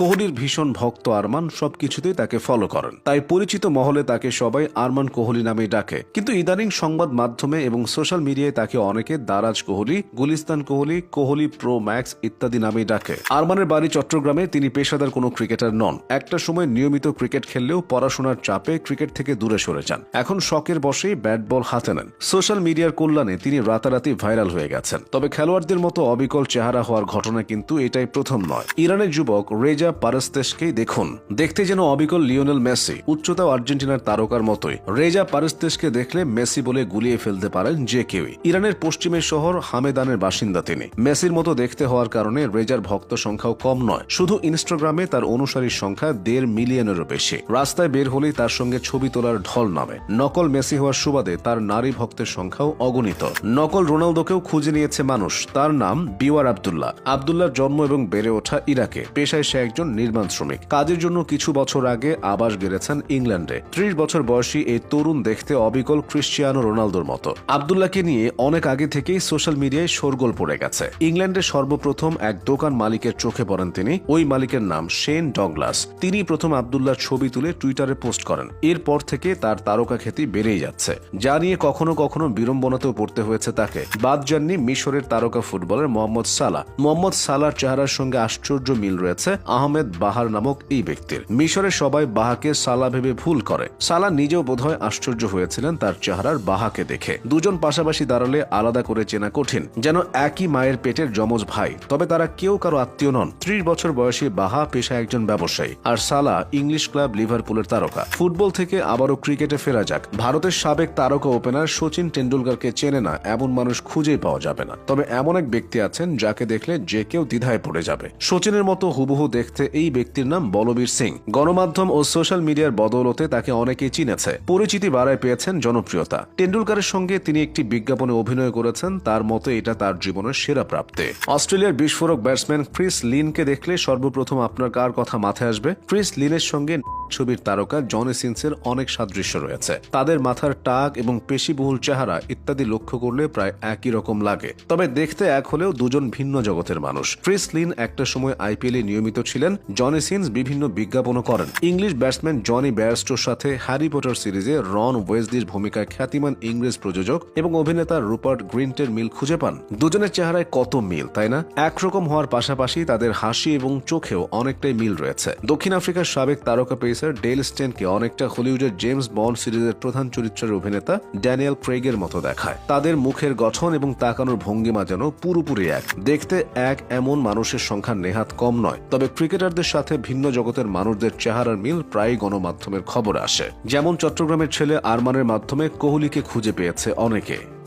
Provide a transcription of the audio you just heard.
কোহলির ভীষণ ভক্ত আরমান সবকিছুতেই তাকে ফলো করেন। তাই পরিচিত মহলে তাকে সবাই আরমান কোহলি নামেই ডাকে। কিন্তু ইদানিং সংবাদ মাধ্যমে এবং সোশ্যাল মিডিয়ায় তাকে অনেকে দারাজ কোহলি, গুলিস্তান কোহলি কোহলি প্রো ম্যাক্স ইত্যাদি নামেই ডাকে। আরমানের বাড়ি চট্টগ্রামে তিনি পেশাদার কোনো ক্রিকেটার নন। একটা সময় নিয়মিত ক্রিকেট খেললেও পড়াশোনার চাপে ক্রিকেট থেকে দূরে সরে যান। এখন শখের বসেই ব্যাট বল হাতে নেন। সোশ্যাল মিডিয়ার কল্যাণে তিনি রাতারাতি ভাইরাল হয়ে গেছেন। তবে খেলোয়াড়দের মতো অবিকল চেহারা হওয়ার ঘটনা কিন্তু এটাই প্রথম নয়। ইরানের যুবক রেজা পারস্তেশকেই দেখুন। দেখতে যেন অবিকল লিওনেল মেসি উচ্চতা আর্জেন্টিনার তারকার মতোই। রেজা পারস্তেশকে দেখলে মেসি বলে গুলিয়ে ফেলতে পারেন যে কেউই। ইরানের পশ্চিমের শহর হামেদানের বাসিন্দা তিনি। মেসির মতো দেখতে হওয়ার কারণে রেজার ভক্ত সংখ্যাও কম নয়। শুধু ইনস্টাগ্রামে তার অনুসারীর সংখ্যা দেড় মিলিয়নেরও বেশি। রাস্তায় বের হলেই তার সঙ্গে ছবি তোলার ঢল নামে। নকল মেসি হওয়ার সুবাদে তার নারী ভক্তের সংখ্যাও অগণিত। নকল রোনালদোকেও খুঁজে নিয়েছে মানুষ। তার নাম বিওয়ার আবদুল্লাহ। আবদুল্লাহর জন্ম এবং বেড়ে ওঠা ইরাকে। পেশায় সে একজন নির্মাণ শ্রমিক। কাজের জন্য কিছু বছর আগে আবাস গেড়েছেন ইংল্যান্ডে। ত্রিশ বছর বয়সী এই তরুণ দেখতে অবিকল ক্রিশ্চিয়ানো রোনালদোর মতো। আবদুল্লাহকে নিয়ে অনেক আগে থেকেই সোশ্যাল মিডিয়ায় শোরগোল পড়ে গেছে। ইংল্যান্ডে সর্বপ্রথম এক দোকান মালিকের চোখে পড়েন তিনি। ওই মালিকের নাম শেন ডগলাস। তিনি প্রথম আবদুল্লাহর ছবি তুলে টুইটারে পোস্ট করেন। এরপর থেকে তার তারকা খ্যাতি বেড়েই যাচ্ছে। যা নিয়ে কখনো কখনো বিড়ম্বনাতেও পড়তে হয়েছে তাকে। বাদ যাননি মিশরের তারকা ফুটবলার মোহাম্মদ সালা মোহাম্মদ সালার চেহারার সঙ্গে আশ্চর্য মিল রয়েছে। আহমেদ বাহার নামক এই ব্যক্তির। মিশরে সবাই বাহাকে সালা ভেবে ভুল করে। সালা নিজেও বোধহয় আশ্চর্য হয়েছিলেন তার চেহারার বাহাকে দেখে। দুজন পাশাপাশি দাঁড়ালে আলাদা করে চেনা কঠিন, যেন একই মায়ের পেটের যমজ ভাই। তবে তারা কেউ কারও আত্মীয় নন। ত্রিশ বছর বয়সী বাহা পেশায় একজন ব্যবসায়ী। আর সালা ইংলিশ ক্লাব লিভারপুলের তারকা। ফুটবল থেকে আবারও ক্রিকেটে ফেরা যাক। ভারতের সাবেক তারকা ওপেনার সচিন টেন্ডুলকারকে চেনে না, এমন মানুষ খুঁজেই পাওয়া যাবে না। তবে এমন এক ব্যক্তি আছেন যাকে দেখলে যে কেউ দ্বিধায় পড়ে যাবে। সচিনের মতো হুবহু দেখতে এই ব্যক্তির নাম বলবীর সিং। গণমাধ্যম ও সোশ্যাল মিডিয়ার বদৌলতে তাকে অনেকেই চিনেছে। পরিচিতি বাড়ায় পেয়েছেন জনপ্রিয়তা। টেন্ডুলকারের সঙ্গে তিনি একটি বিজ্ঞাপনে অভিনয় করেছেন, তার মতে এটা তার জীবনের সেরা প্রাপ্তি। অস্ট্রেলিয়ার বিস্ফোরক ব্যাটসম্যান ক্রিস লিনকে দেখলে সর্বপ্রথম আপনার কার কথা মাথায় আসবে? ক্রিস লিনের সঙ্গে ছবির তারকা জনি সিনসের অনেক সাদৃশ্য রয়েছে। তাদের মাথার টাক এবং পেশিবহুল চেহারা ইত্যাদি লক্ষ্য করলে প্রায় একই রকম লাগে। তবে দেখতে এক হলেও দুজন ভিন্ন জগতের মানুষ। ক্রিস লিন একটা সময় আইপিএল এ নিয়মিত ছিলেন। জনি সিনস বিভিন্ন বিজ্ঞাপনও করেন। ইংলিশ ব্যাটসম্যান জনি ব্যারস্টোর সাথে হ্যারি পটার সিরিজে রন ওয়েসলির ভূমিকায় খ্যাতিমান ইংরেজ প্রযোজক এবং অভিনেতা রুপার্ট গ্রিন্টের মিল খুঁজে পান। দুজনের চেহারায় কত মিল, তাই না? একরকম হওয়ার পাশাপাশি তাদের হাসি এবং চোখেও অনেকটাই মিল রয়েছে। দক্ষিণ আফ্রিকার সাবেক তারকা পেসার ডেল স্টেনকে অনেকটা হলিউডের জেমস বন্ড সিরিজের প্রধান চরিত্রের অভিনেতা ড্যানিয়েল ক্রেগের মতো দেখায়। তাদের মুখের গঠন এবং তাকানোর ভঙ্গিমা যেন পুরোপুরি এক। দেখতে এক এমন মানুষের সংখ্যা নেহাত কম নয়। তবে ক্রিকেটারদের সাথে ভিন্ন জগতের মানুষদের চেহারার মিল প্রায় গণমাধ্যমের খবর আসে। যেমন চট্টগ্রামের ছেলে আরমানের মাধ্যমে কোহলিকে খুঁজে পেয়েছে অনেকে।